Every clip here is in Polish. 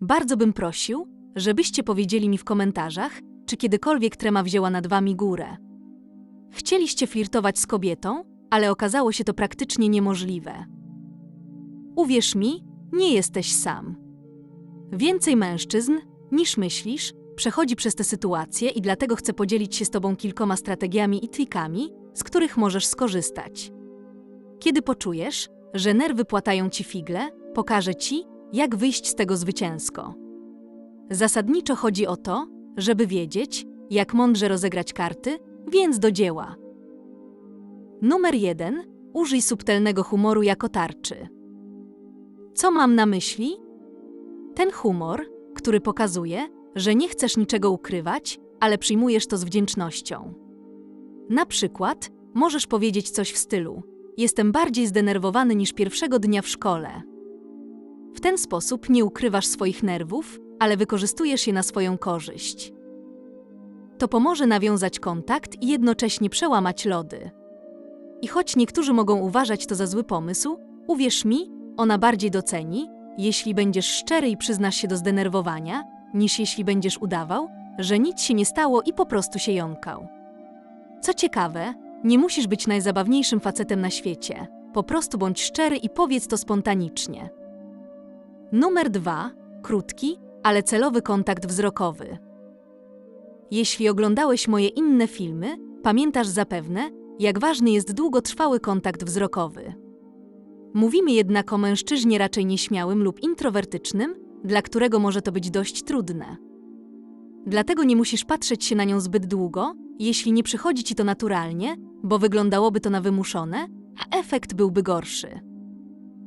Bardzo bym prosił, żebyście powiedzieli mi w komentarzach, czy kiedykolwiek trema wzięła nad wami górę. Chcieliście flirtować z kobietą, ale okazało się to praktycznie niemożliwe. Uwierz mi, nie jesteś sam. Więcej mężczyzn, niż myślisz, przechodzi przez tę sytuację i dlatego chcę podzielić się z Tobą kilkoma strategiami i trikami, z których możesz skorzystać. Kiedy poczujesz, że nerwy płatają Ci figle, pokażę Ci, jak wyjść z tego zwycięsko. Zasadniczo chodzi o to, żeby wiedzieć, jak mądrze rozegrać karty, więc do dzieła. Numer jeden. Użyj subtelnego humoru jako tarczy. Co mam na myśli? Ten humor, który pokazuje, że nie chcesz niczego ukrywać, ale przyjmujesz to z wdzięcznością. Na przykład, możesz powiedzieć coś w stylu: Jestem bardziej zdenerwowany niż pierwszego dnia w szkole. W ten sposób nie ukrywasz swoich nerwów, ale wykorzystujesz je na swoją korzyść. To pomoże nawiązać kontakt i jednocześnie przełamać lody. I choć niektórzy mogą uważać to za zły pomysł, uwierz mi, ona bardziej doceni, jeśli będziesz szczery i przyznasz się do zdenerwowania, niż jeśli będziesz udawał, że nic się nie stało i po prostu się jąkał. Co ciekawe, nie musisz być najzabawniejszym facetem na świecie. Po prostu bądź szczery i powiedz to spontanicznie. Numer dwa. Krótki, ale celowy kontakt wzrokowy. Jeśli oglądałeś moje inne filmy, pamiętasz zapewne, jak ważny jest długotrwały kontakt wzrokowy. Mówimy jednak o mężczyźnie raczej nieśmiałym lub introwertycznym, dla którego może to być dość trudne. Dlatego nie musisz patrzeć się na nią zbyt długo, jeśli nie przychodzi ci to naturalnie, bo wyglądałoby to na wymuszone, a efekt byłby gorszy.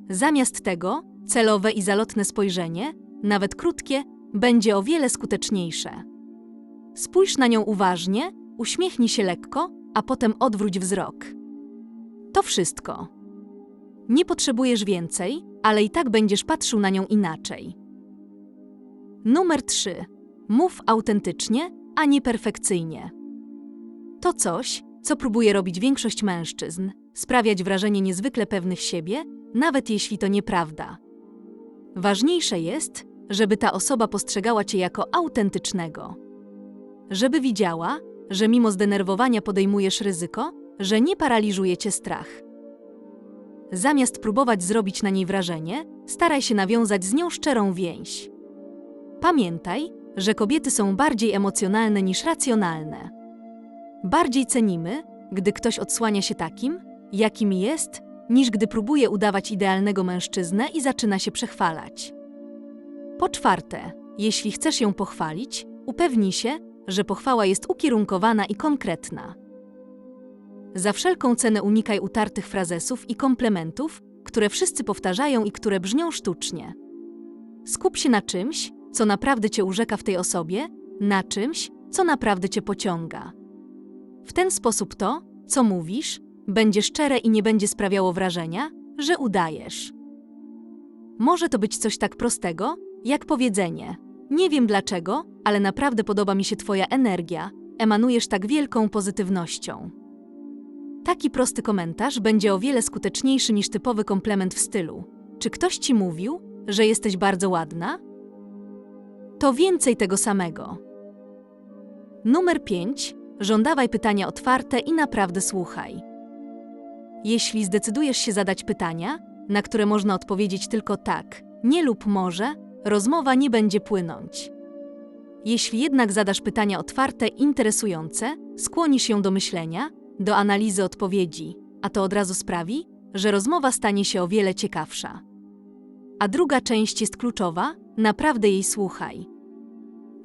Zamiast tego, celowe i zalotne spojrzenie, nawet krótkie, będzie o wiele skuteczniejsze. Spójrz na nią uważnie, uśmiechnij się lekko, a potem odwróć wzrok. To wszystko. Nie potrzebujesz więcej, ale i tak będziesz patrzył na nią inaczej. Numer 3. Mów autentycznie, a nie perfekcyjnie. To coś, co próbuje robić większość mężczyzn sprawiać wrażenie niezwykle pewnych siebie, nawet jeśli to nieprawda. Ważniejsze jest, żeby ta osoba postrzegała cię jako autentycznego. Żeby widziała, że mimo zdenerwowania podejmujesz ryzyko, że nie paraliżuje cię strach. Zamiast próbować zrobić na niej wrażenie, staraj się nawiązać z nią szczerą więź. Pamiętaj, że kobiety są bardziej emocjonalne niż racjonalne. Bardziej cenimy, gdy ktoś odsłania się takim, jakim jest, niż gdy próbuje udawać idealnego mężczyznę i zaczyna się przechwalać. Po czwarte, jeśli chcesz ją pochwalić, upewnij się, że pochwała jest ukierunkowana i konkretna. Za wszelką cenę unikaj utartych frazesów i komplementów, które wszyscy powtarzają i które brzmią sztucznie. Skup się na czymś, co naprawdę cię urzeka w tej osobie, na czymś, co naprawdę cię pociąga. W ten sposób to, co mówisz, będzie szczere i nie będzie sprawiało wrażenia, że udajesz. Może to być coś tak prostego, jak powiedzenie: Nie wiem dlaczego, ale naprawdę podoba mi się Twoja energia, emanujesz tak wielką pozytywnością. Taki prosty komentarz będzie o wiele skuteczniejszy niż typowy komplement w stylu: Czy ktoś ci mówił, że jesteś bardzo ładna? To więcej tego samego. Numer 5. Żądawaj pytania otwarte i naprawdę słuchaj. Jeśli zdecydujesz się zadać pytania, na które można odpowiedzieć tylko tak, nie lub może, rozmowa nie będzie płynąć. Jeśli jednak zadasz pytania otwarte, interesujące, skłonisz ją do myślenia, do analizy odpowiedzi, a to od razu sprawi, że rozmowa stanie się o wiele ciekawsza. A druga część jest kluczowa, naprawdę jej słuchaj.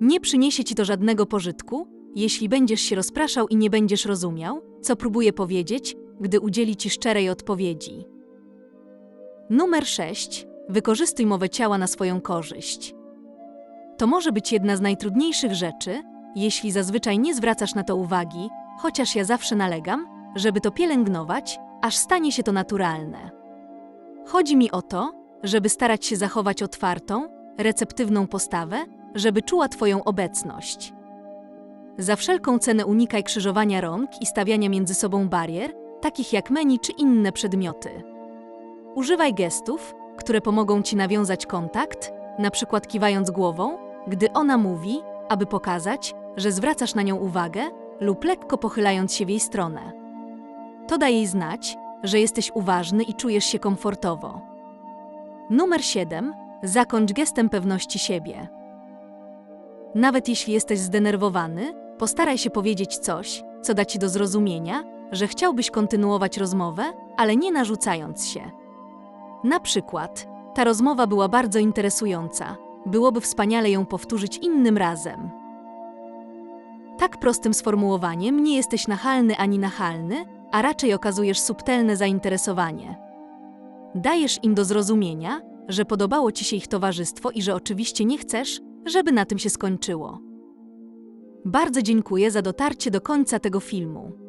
Nie przyniesie ci to żadnego pożytku, jeśli będziesz się rozpraszał i nie będziesz rozumiał, co próbuje powiedzieć, gdy udzieli ci szczerej odpowiedzi. Numer 6. Wykorzystuj mowę ciała na swoją korzyść. To może być jedna z najtrudniejszych rzeczy, jeśli zazwyczaj nie zwracasz na to uwagi, chociaż ja zawsze nalegam, żeby to pielęgnować, aż stanie się to naturalne. Chodzi mi o to, żeby starać się zachować otwartą, receptywną postawę, żeby czuła Twoją obecność. Za wszelką cenę unikaj krzyżowania rąk i stawiania między sobą barier, takich jak menu czy inne przedmioty. Używaj gestów, które pomogą Ci nawiązać kontakt, na przykład kiwając głową, gdy ona mówi, aby pokazać, że zwracasz na nią uwagę, lub lekko pochylając się w jej stronę. To da jej znać, że jesteś uważny i czujesz się komfortowo. Numer 7. Zakończ gestem pewności siebie. Nawet jeśli jesteś zdenerwowany, postaraj się powiedzieć coś, co da ci do zrozumienia, że chciałbyś kontynuować rozmowę, ale nie narzucając się. Na przykład, ta rozmowa była bardzo interesująca. Byłoby wspaniale ją powtórzyć innym razem. Tak prostym sformułowaniem nie jesteś nachalny ani nachalny, a raczej okazujesz subtelne zainteresowanie. Dajesz im do zrozumienia, że podobało ci się ich towarzystwo i że oczywiście nie chcesz, żeby na tym się skończyło. Bardzo dziękuję za dotarcie do końca tego filmu.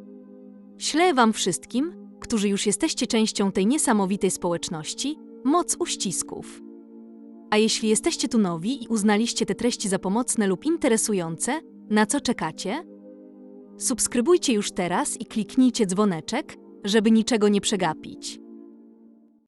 Ślę Wam wszystkim, którzy już jesteście częścią tej niesamowitej społeczności, moc uścisków. A jeśli jesteście tu nowi i uznaliście te treści za pomocne lub interesujące, na co czekacie? Subskrybujcie już teraz i kliknijcie dzwoneczek, żeby niczego nie przegapić.